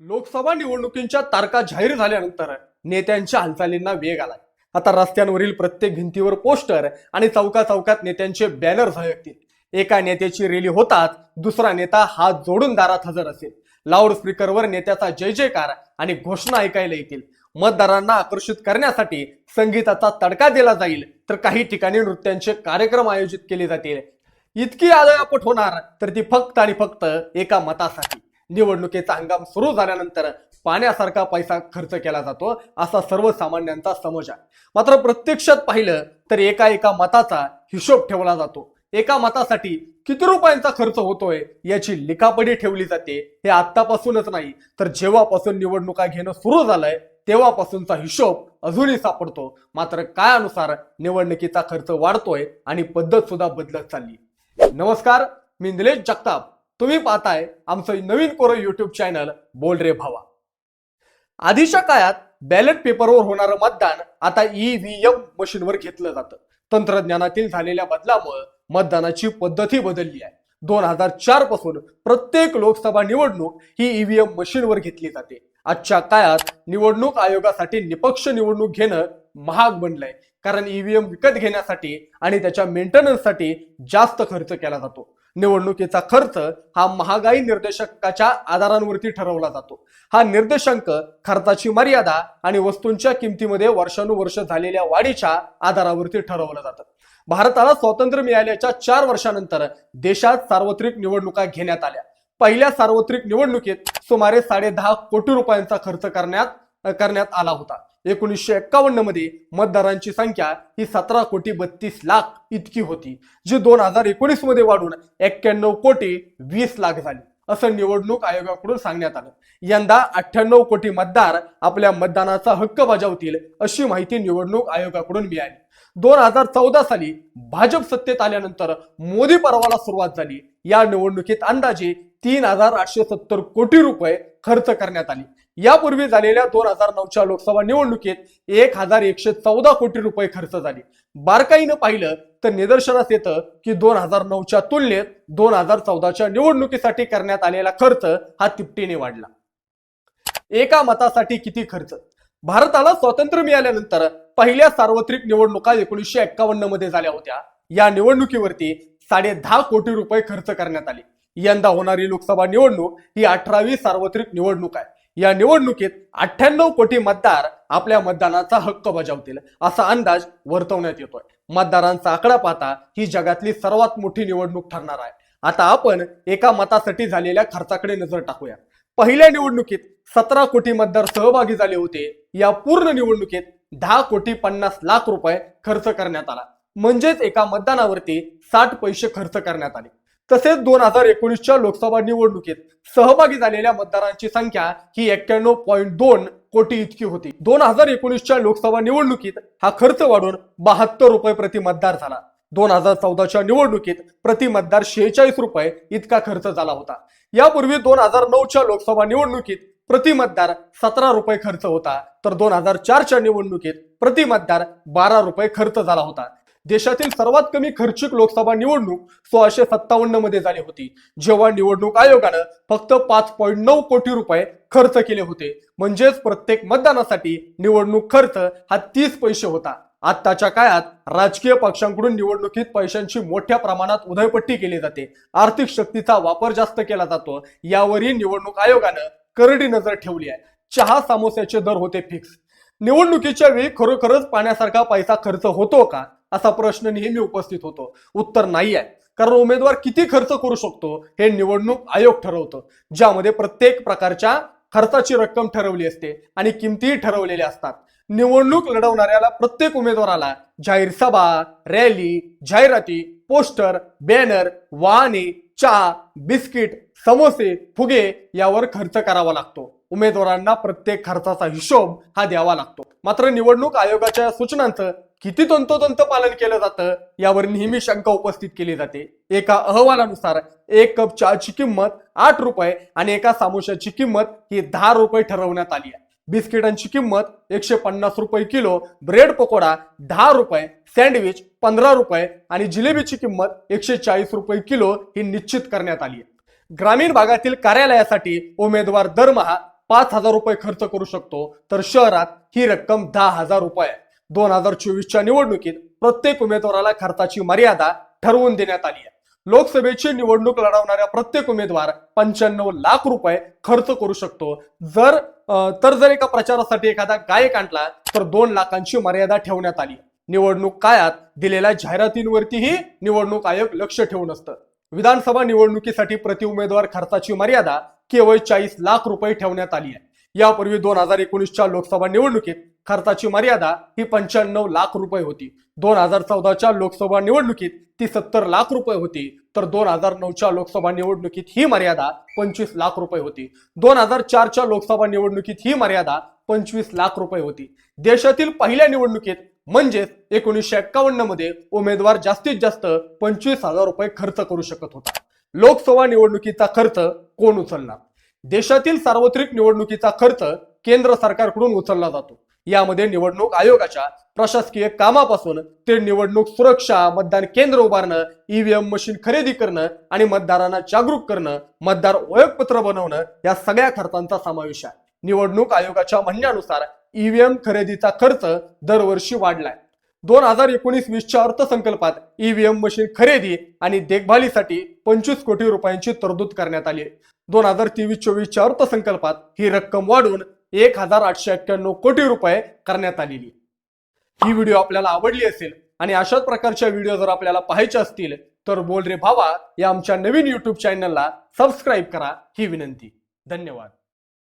लोकसभा निवडणुकींच्या तारखा जाहीर झाल्यानंतर नेत्यांच्या हालचालींना वेग आलाय. आता रस्त्यांवरील प्रत्येक भिंतीवर पोस्टर आणि चौका चौकात नेत्यांचे बॅनर झळकतील. एका नेत्याची रॅली होताच दुसरा नेता हात जोडून दारात हजर असेल. लाऊड स्पीकरवर नेत्याचा जय जयकार आणि घोषणा ऐकायला येतील. मतदारांना आकर्षित करण्यासाठी संगीताचा तडका दिला जाईल तर काही ठिकाणी नृत्यांचे कार्यक्रम आयोजित केले जातील. इतकी आदळापट होणार तर ती फक्त आणि फक्त एका मतासाठी. निवडणुकीचा हंगाम सुरू झाल्यानंतर पाण्यासारखा पैसा खर्च केला जातो असा सर्वसामान्यांचा समज आहे. मात्र प्रत्यक्षात पाहिलं तर एका एका मताचा हिशोब ठेवला जातो. एका मतासाठी किती रुपयांचा खर्च होतोय याची लिखापडी ठेवली जाते हे आतापासूनच नाही तर जेव्हापासून निवडणुका घेणं सुरू झालंय तेव्हापासूनचा हिशोब अजूनही सापडतो. मात्र काळानुसार निवडणुकीचा खर्च वाढतोय आणि पद्धत सुद्धा बदलत चालली. नमस्कार मी निलेश जगताप. तुम्ही पाहताय आमचं नवीन कोरो युट्यूब चॅनल बोल रे भावा. आधीच्या काळात बॅलेट पेपरवर होणारं मतदान आता ईव्हीएम मशीनवर घेतलं जातं. तंत्रज्ञानातील झालेल्या बदलामुळे मतदानाची पद्धती बदलली आहे. दोन हजार चारपासून प्रत्येक लोकसभा निवडणूक ही ईव्हीएम मशीनवर घेतली जाते. आजच्या काळात निवडणूक आयोगासाठी निपक्ष निवडणूक घेणं महाग बनलंय. कारण ईव्हीएम विकत घेण्यासाठी आणि त्याच्या मेंटेनन्ससाठी जास्त खर्च केला जातो. निवडणुकीचा खर्च हा महागाई निर्देशकाच्या आधारांवरती ठरवला जातो. हा निर्देशांक खर्चाची मर्यादा आणि वस्तूंच्या किमतीमध्ये वर्षानुवर्ष झालेल्या वाढीच्या आधारावरती ठरवलं जातं. भारताला स्वातंत्र्य मिळाल्याच्या चार वर्षानंतर देशात सार्वत्रिक निवडणुका घेण्यात आल्या. पहिल्या सार्वत्रिक निवडणुकीत सुमारे साडे दहा कोटी रुपयांचा खर्च करण्यात करण्यात आला होता. एकोणीसशे एक्कावन्नमध्ये मतदारांची संख्या ही सतरा कोटी बत्तीस लाख इतकी होती जी दोन हजार एकोणीसमध्ये वाढून एक्क्याण्णव कोटी वीस लाख झाली. असं निवडणूक आयोगाकडून सांगण्यात आलं. यंदा अठ्ठ्याण्णव कोटी मतदार आपल्या मतदानाचा हक्क बजावतील अशी माहिती निवडणूक आयोगाकडून मिळाली. दोन हजार चौदा साली भाजप सत्तेत आल्यानंतर मोदी पर्वाला सुरुवात झाली. या निवडणुकीत अंदाजे तीन हजार आठशे सत्तर कोटी रुपये खर्च करण्यात आले. यापूर्वी झालेल्या दोन हजार नऊच्या लोकसभा निवडणुकीत एक हजार एकशे चौदा कोटी रुपये खर्च झाले. बारकाईनं पाहिलं तर निदर्शनास येतं की दोन हजार नऊच्या तुलनेत दोन हजार चौदाच्या निवडणुकीसाठी करण्यात आलेला खर्च हा तिपटीने वाढला. एका मतासाठी किती खर्च? भारताला स्वातंत्र्य मिळाल्यानंतर पहिल्या सार्वत्रिक निवडणुका एकोणीसशे एक्कावन्नमध्ये झाल्या होत्या. या निवडणुकीवरती साडे दहा कोटी रुपये खर्च करण्यात आले. यंदा होणारी लोकसभा निवडणूक ही अठरावी सार्वत्रिक निवडणूक आहे. या निवडणुकीत अठ्ठ्याण्णव कोटी मतदार आपल्या मतदानाचा हक्क बजावतील. असा अंदाज वर्तवण्यात येतोय. मतदारांचा आकडा पाहता ही जगातली सर्वात मोठी निवडणूक ठरणार आहे. आता आपण एका मतासाठी झालेल्या खर्चाकडे नजर टाकूया. पहिल्या निवडणुकीत सतरा कोटी मतदार सहभागी झाले होते. या पूर्ण निवडणुकीत दहा कोटी पन्नास लाख रुपये खर्च करण्यात आला. म्हणजेच एका मतदानावरती साठ पैसे खर्च करण्यात आले. तसेच दोन हजार एकोणीसच्या लोकसभा निवडणुकीत सहभागी झालेल्या मतदारांची संख्या ही एक्क्याण्णव पॉईंट दोन कोटी इतकी होती. दोन हजार एकोणीसच्या लोकसभा निवडणुकीत हा खर्च वाढून बहात्तर रुपये प्रति मतदार झाला. दोन हजार चौदाच्या निवडणुकीत प्रति मतदार शेहेचाळीस रुपये इतका खर्च झाला होता. यापूर्वी दोन हजार नऊच्या लोकसभा निवडणुकीत प्रति मतदार सतरा रुपये खर्च होता. तर दोन हजार चारच्या निवडणुकीत प्रति मतदार बारा रुपये खर्च झाला होता. देशातील सर्वात कमी खर्चिक लोकसभा निवडणूक सोळाशे सत्तावन्नमध्ये झाली होती. जेव्हा निवडणूक आयोगानं फक्त पाच पॉईंट नऊ कोटी रुपये खर्च केले होते. म्हणजेच प्रत्येक मतदानासाठी निवडणूक खर्च हा तीस पैसे होता. आत्ताच्या काळात राजकीय पक्षांकडून निवडणुकीत पैशांची मोठ्या प्रमाणात उधळपट्टी केली जाते. आर्थिक शक्तीचा वापर जास्त केला जातो. यावरही निवडणूक आयोगानं करडी नजर ठेवली आहे. चहा समोस्याचे दर होते फिक्स निवडणुकीच्या वेळी खरोखरच पाण्यासारखा पैसा खर्च होतो का? असा प्रश्न नेहमी उपस्थित होतो. उत्तर नाही आहे. कारण उमेदवार किती खर्च करू शकतो हे निवडणूक आयोग ठरवतो. ज्यामध्ये प्रत्येक प्रकारच्या खर्चाची रक्कम ठरवली असते आणि किमतीही ठरवलेल्या असतात. निवडणूक लढवणाऱ्याला प्रत्येक उमेदवाराला जाहीर सभा रॅली जाहिराती पोस्टर बॅनर वाहने चहा बिस्किट समोसे फुगे यावर खर्च करावा लागतो. उमेदवारांना प्रत्येक खर्चाचा हिशोब हा द्यावा लागतो. मात्र निवडणूक आयोगाच्या सूचनांचं किती तंतोतंत पालन केलं जातं यावर नेहमी शंका उपस्थित केली जाते. एका अहवालानुसार एक कप चहाची किंमत आठ रुपये आणि एका सामोशाची किंमत ही दहा रुपये ठरवण्यात आली आहे. बिस्किटांची किंमत एकशे पन्नास रुपये किलो ब्रेड पकोडा दहा रुपये सँडविच पंधरा रुपये आणि जिलेबीची किंमत एकशे चाळीस रुपये किलो ही निश्चित करण्यात आली आहे. ग्रामीण भागातील कार्यालयासाठी उमेदवार दरमहा पाच हजार रुपये खर्च करू शकतो. तर शहरात ही रक्कम दहा हजार रुपये आहे. दोन हजार चोवीसच्या निवडणुकीत प्रत्येक उमेदवाराला खर्चाची मर्यादा ठरवून देण्यात आली आहे. लोकसभेची निवडणूक लढवणाऱ्या प्रत्येक उमेदवार पंच्याण्णव लाख रुपये खर्च करू शकतो. जर तर जर एका प्रचारासाठी एखादा गायक आणला तर दोन लाखांची मर्यादा ठेवण्यात आली. निवडणूक काळात दिलेल्या जाहिरातींवरतीही निवडणूक आयोग लक्ष ठेवून असतं. विधानसभा निवडणुकीसाठी प्रति उमेदवार खर्चाची मर्यादा केवळ चाळीस लाख रुपये ठेवण्यात आली आहे. यापूर्वी दोन हजार एकोणीसच्या लोकसभा निवडणुकीत खर्चाची मर्यादा ही पंच्याण्णव लाख रुपये होती. दोन हजार चौदाच्या लोकसभा निवडणुकीत ती सत्तर लाख रुपये होती. तर दोन हजार नऊच्या लोकसभा निवडणुकीत ही मर्यादा पंचवीस लाख रुपये होती. दोन हजार चारच्या लोकसभा निवडणुकीत ही मर्यादा पंचवीस लाख रुपये होती. देशातील पहिल्या निवडणुकीत म्हणजेच एकोणीसशे एक्कावन्नमध्ये उमेदवार जास्तीत जास्त पंचवीस हजार रुपये खर्च करू शकत होता. लोकसभा निवडणुकीचा खर्च कोण उचलणार? देशातील सार्वत्रिक निवडणुकीचा खर्च केंद्र सरकारकडून उचलला जातो. यामध्ये निवडणूक आयोगाच्या प्रशासकीय कामापासून ते निवडणूक सुरक्षा मतदान केंद्र उभारणं ईव्हीएम मशीन खरेदी करणं आणि मतदारांना जागरूक करणं मतदार ओळखपत्र बनवणं या सगळ्या खर्चांचा समावेश आहे. निवडणूक आयोगाच्या म्हणण्यानुसार ईव्हीएम खरेदीचा खर्च दरवर्षी वाढलाय. दोन हजार एकोणीस वीसच्या अर्थसंकल्पात ईव्हीएम मशीन खरेदी आणि देखभालीसाठी पंचवीस कोटी रुपयांची तरतूद करण्यात आली आहे. दोन हजार तेवीस चोवीसच्या अर्थसंकल्पात ही रक्कम वाढून एक हजार आठशे एक्क्याण्णव कोटी रुपये करण्यात आलेली ही व्हिडिओ आपल्याला आवडली असेल आणि अशाच प्रकारच्या व्हिडिओ जर आपल्याला पाहायचे असतील तर बोल रे भावा या आमच्या नवीन युट्यूब चॅनलला सबस्क्राईब करा. ही विनंती. धन्यवाद.